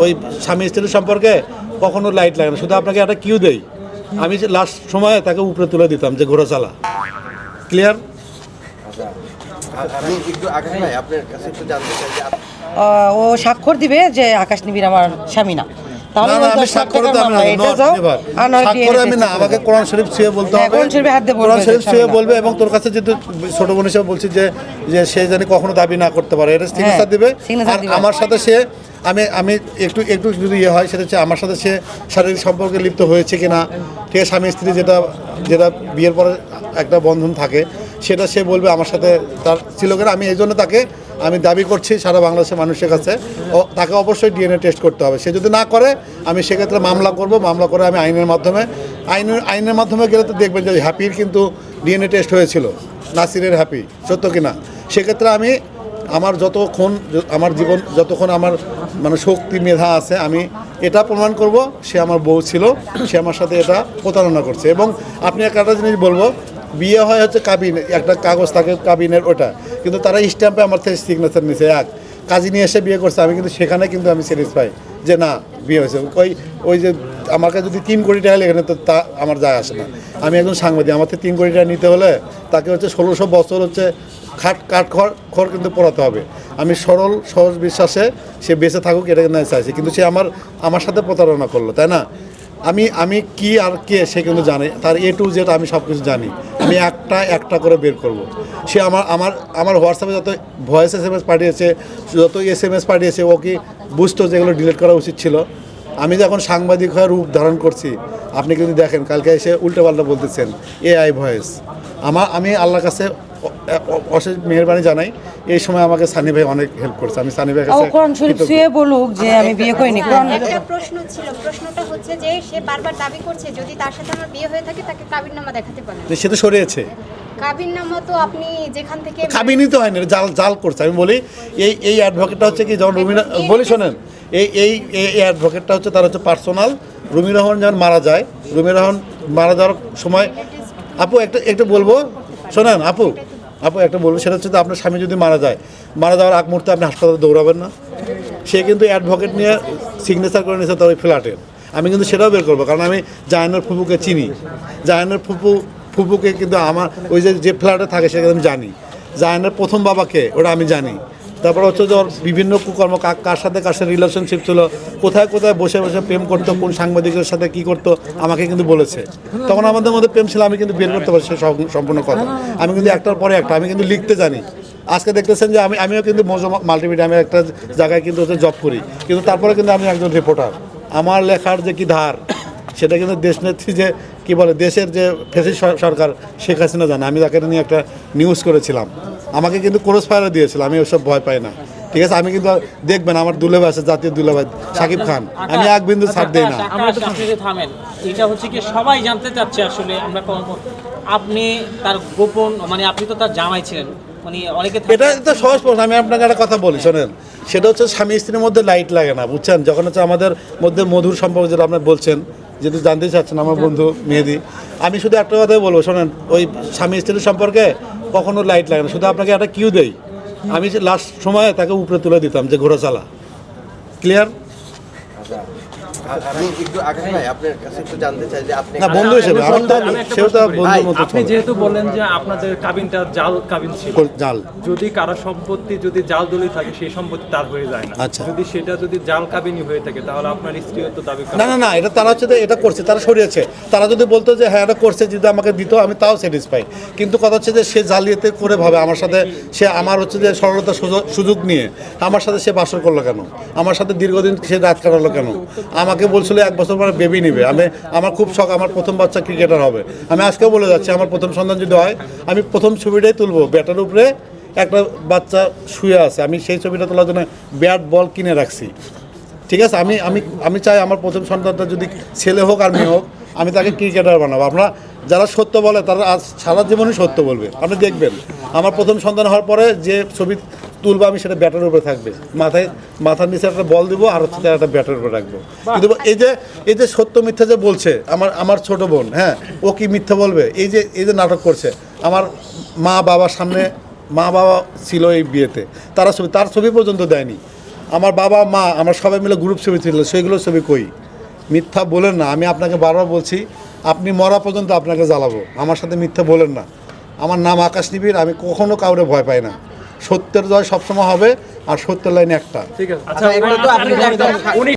ওই স্বামী স্ত্রীর সম্পর্কে কখনো লাইট লাগে না। শুধু আপনাকে একটা কিউ দেই। আমি লাস্ট সময়ে তাকে উপরে তুলে দিতাম যে ঘোড়া চালা ক্লিয়ার আমি একটু আকাশ ভাই আপনার কাছে একটু জানতে চাই যে আপ- আহ, ও স্বাক্ষর দিবে যে আকাশ নিবিড় আমার স্বামী না। তাহলে না ওই না আমি দশ লাখ স্বাক্ষর টাকার তো আমি মামলা, না, এটা not যাও, never। আর নয় স্বাক্ষর DNA আমি না test আমাকে কোরআন শরীফ ছুঁয়ে বলতে হবে। কোরআন শরীফে হাত দিয়ে বলবে কোরআন যে শরীফ ছুঁয়ে বলবে এবং তোর কাছে যেহেতু ছোট বোন হিসেবে বলছি যে যে সে জানি কখনো দাবি না করতে পারে এটা সিগনেচার দিবে। আর আমার সাথে সে আমি আমি একটু একটু যদি ইয়ে হয়, সেটা হচ্ছে আমার সাথে সে শারীরিক সম্পর্কে লিপ্ত হয়েছে কিনা, ঠিক আছে, স্বামী স্ত্রী যেটা যেটা বিয়ের পরে একটা বন্ধন থাকে, সেটা সে বলবে আমার সাথে তার ছিল কিনা, আমি এই জন্য তাকে, আমি দাবি করছি সারা বাংলাদেশের মানুষের কাছে তাকে অবশ্যই ডিএনএ টেস্ট করতে হবে। সে যদি না করে, আমি সেক্ষেত্রে মামলা করব, মামলা করে আমি আইনের মাধ্যমে আইনের আইনের মাধ্যমে গেলে তো দেখবেন যে হ্যাপির কিন্তু ডিএনএ টেস্ট হয়েছিল, নাসিরের হ্যাপি সত্য কিনা? সেক্ষেত্রে আমি আমার যতক্ষণ, আমার জীবন, যতক্ষণ আমার মানে শক্তি, মেধা আছে, আমি এটা প্রমাণ করব, সে আমার বউ ছিল, সে আমার সাথে এটা প্রতারণা করছে। এবং আপনি একটা জিনিস বলব, বিয়ে হয় হচ্ছে কাবিন, একটা কাগজ থাকে কাবিনের ওটা, কিন্তু তারা স্ট্যাম্পে আমার থেকে সিগনেচার নিছে, এক। কাজী নিয়ে এসে বিয়ে করছে, আমি কিন্তু সেখানে কিন্তু আমি স্যাটিসফাই যে না, বিয়ে হয়েছে। ওই ওই যে আমাকে যদি তিন কোটি টাকা লেগে তো তা আমার যায় আসে না। আমি একজন সাংবাদিক আমার থেকে তিন কোটি টাকা নিতে হলে তাকে হচ্ছে ষোলোশো বছর হচ্ছে খাট, কাঠ খড় খড় কিন্তু পড়াতে হবে। আমি সরল, সহজ বিশ্বাসে সে বেঁচে থাকুক, এটা কিন্তু চাইছি। কিন্তু সে আমার আমার সাথে প্রতারণা করল, তাই না? আমি আমি কি আর কে সে কিন্তু জানে, তার এ টু জেড আমি সব কিছু জানি। আমি একটা একটা করে বের করব। সে আমার আমার আমার হোয়াটসঅ্যাপে যত ভয়েস এস এম এস পাঠিয়েছে, যত এস এম এস পাঠিয়েছে, ও কি বুঝতো যেগুলো ডিলিট করা উচিত ছিল? আমি যখন সাংবাদিক হয়ে রূপ ধারণ করছি আপনি কিন্তু দেখেন কালকে এসে উল্টোপাল্টা বলতেছেন এআই ভয়েস আমার আমি আল্লাহর কাছে অশেষ মেহরবানি জানাই এই সময় আমাকে সানি ভাই অনেক হেল্প করছে। আমি সানি ও কাছে কোরআন শরীফ। ছুঁয়ে বলুক যে আমি বিয়ে করিনি কোরআন একটা প্রশ্ন ছিল প্রশ্নটা হচ্ছে যে সে বারবার দাবি করছে যদি তার সাথে আমার বিয়ে হয়ে থাকে তাকে কাবিননামা দেখাতে পারেন সে তো সরিয়েছে। কাবিননামা তো আপনি যেখান থেকে কাবিনই তো হয়নি জাল জাল করছে। আমি বলি এই এই অ্যাডভোকেটটা হচ্ছে কি যখন রুমিনা বলি শোনেন এই এই এই অ্যাডভোকেটটা হচ্ছে, তার হচ্ছে পার্সোনাল রুমি রহমান যখন মারা যায়, রুমি রহমান মারা যাওয়ার সময়, আপু, একটা, একটু বলব? শোনেন, আপু আপু, একটা বলব, সেটা হচ্ছে আপনার স্বামী যদি মারা যায়, মারা যাওয়ার আগ মুহূর্তে আপনি হাসপাতালে দৌড়াবেন না। সে কিন্তু অ্যাডভোকেট নিয়ে সিগনেচার করে নিয়েছে তার ওই ফ্ল্যাটের আমি কিন্তু সেটাও বের করব, কারণ আমি জায়নের ফুপুকে চিনি। জায়নের ফুপু, ফুপুকে কিন্তু আমার, ওই যে যে ফ্ল্যাটে থাকে, সেটা আমি জানি। জায়নের প্রথম বাবাকে, ওটা আমি জানি। তারপর হচ্ছে যে ওর বিভিন্ন কুকর্ম, কার সাথে কার সাথে রিলেশনশিপ ছিল, কোথায় কোথায় বসে বসে প্রেম করতো, কোন সাংবাদিকের সাথে কি করতো, আমাকে কিন্তু বলেছে। তখন আমাদের মধ্যে প্রেম ছিল, আমি কিন্তু বের করতে পারছি সম্পূর্ণ কথা। আমি কিন্তু একটার পরে একটা, আমি কিন্তু লিখতে জানি। আজকে দেখতেছেন যে আমি, আমিও কিন্তু মজো মাল্টিমিডিয়া আমি একটা জায়গায় কিন্তু হচ্ছে জব করি। কিন্তু তারপরে কিন্তু আমি একজন রিপোর্টার আমার লেখার যে কি ধার, সেটা কিন্তু দেশ দেশনেত্রী যে কি বলে দেশের যে ফেসি সরকার শেখ হাসিনা জানে আমি তাকে নিয়ে একটা নিউজ করেছিলাম। আমাকে কিন্তু ক্রস ফায়ারও দিয়েছিল আমি ওসব ভয় পাই না। ঠিক আছে আমি কিন্তু দেখবেন আমার দুলেভাই আছে জাতীয় দুলেভাই সাকিব খান। আমি এক বিন্দু ছাড় দিই না। আপনি যে থামেন। এটা হচ্ছে কি সবাই জানতে চাচ্ছে আসলে আমরা আপনি তার গোপন মানে আপনি তো তার জামাই ছিলেন মানে অনেকে এটা তো সহজ প্রশ্ন আমি আপনাকে একটা কথা বলি শোনেন। সেটা হচ্ছে স্বামী স্ত্রীর মধ্যে লাইট লাগে না বুঝছেন? যখন হচ্ছে আমাদের মধ্যে মধুর সম্পর্ক যেটা আপনি বলছেন যেহেতু জানতে চাচ্ছেন আমার বন্ধু মেহেদি আমি শুধু একটা কথাই বলব শোনেন ওই স্বামী স্ত্রীর সম্পর্কে কখনো লাইট লাগে না শুধু আপনাকে একটা কিউ দেয় আমি লাস্ট সময়ে তাকে উপরে তুলে দিতাম যে ঘোরা চালা ক্লিয়ার আমি একটু আকাশ ভাই আপনার কাছে একটু জানতে চাই যে আপনি না বন্ধু হিসেবে আমার তো সেও তো বন্ধুর মতো আপনি যেহেতু বললেন যে আপনাদের কাবিনটা জাল কাবিন ছিল জাল? যদি কারও সম্পত্তি যদি জাল দলিল থাকে সেই সম্পত্তি তার হয়ে যায় না। আচ্ছা। যদি সেটা যদি জাল কাবিনী হয়ে থাকে তাহলে আপনার স্ত্রীও তো দাবি না না না এটা তারা হচ্ছে এটা করছে তারা সরিয়েছে। তারা যদি বলতো যে হ্যাঁ এটা করছে যদি আমাকে দিত আমি তাও স্যাটিসফাই কিন্তু কথা হচ্ছে যে সে জালিয়াতে করে ভাবে। আমার সাথে সে আমার হচ্ছে যে সরলতা সুযোগ- সুযোগ নিয়ে আমার সাথে সে বাসর করল কেন? আমার সাথে দীর্ঘদিন সে রাত কাটালো কেন? আমাকে বলছিল, এক বছর পরে বেবি নিবে। আমি, আমার খুব শখ, আমার প্রথম বাচ্চা ক্রিকেটার হবে। আমি আজকেও বলে যাচ্ছি, আমার প্রথম সন্তান যদি হয়, আমি প্রথম ছবিটাই তুলবো, ব্যাটার উপরে একটা বাচ্চা শুয়ে আছে। আমি সেই ছবিটা তোলার জন্য ব্যাট বল কিনে রাখছি। ঠিক আছে? আমি আমি আমি চাই আমার প্রথম সন্তানটা যদি ছেলে হোক আর মেয়ে হোক, আমি তাকে ক্রিকেটার বানাবো। আপনারা যারা সত্য বলে, তারা আজ সারা জীবনই সত্য বলবে। আপনি দেখবেন, আমার প্রথম সন্তান হওয়ার পরে যে ছবি তুলবো আমি সেটা ব্যাটার উপরে থাকবে। মাথায় মাথার নিচে একটা বল দেবো আর হচ্ছে একটা ব্যাটার উপরে রাখব। কিন্তু এই যে এই যে সত্য মিথ্যা যে বলছে আমার আমার ছোট বোন হ্যাঁ ও কি মিথ্যা বলবে? এই যে এই যে নাটক করছে আমার মা বাবার সামনে মা বাবা ছিল এই বিয়েতে তারা ছবি তার ছবি পর্যন্ত দেয়নি। আমার বাবা মা আমার সবাই মিলে গ্রুপ ছবি ছিল সেইগুলো ছবি কই? মিথ্যা বলেন না আমি আপনাকে বারবার বলছি আপনি মরা পর্যন্ত আপনাকে জ্বালাবো আমার সাথে মিথ্যা বলেন না। আমার নাম আকাশ নিবির আমি কখনো কাউরে ভয় পাই না। সত্যের জয় সবসময় হবে আর সত্যের লাইন একটা। ঠিক আছে। আচ্ছা তো আপনি আচ্ছা,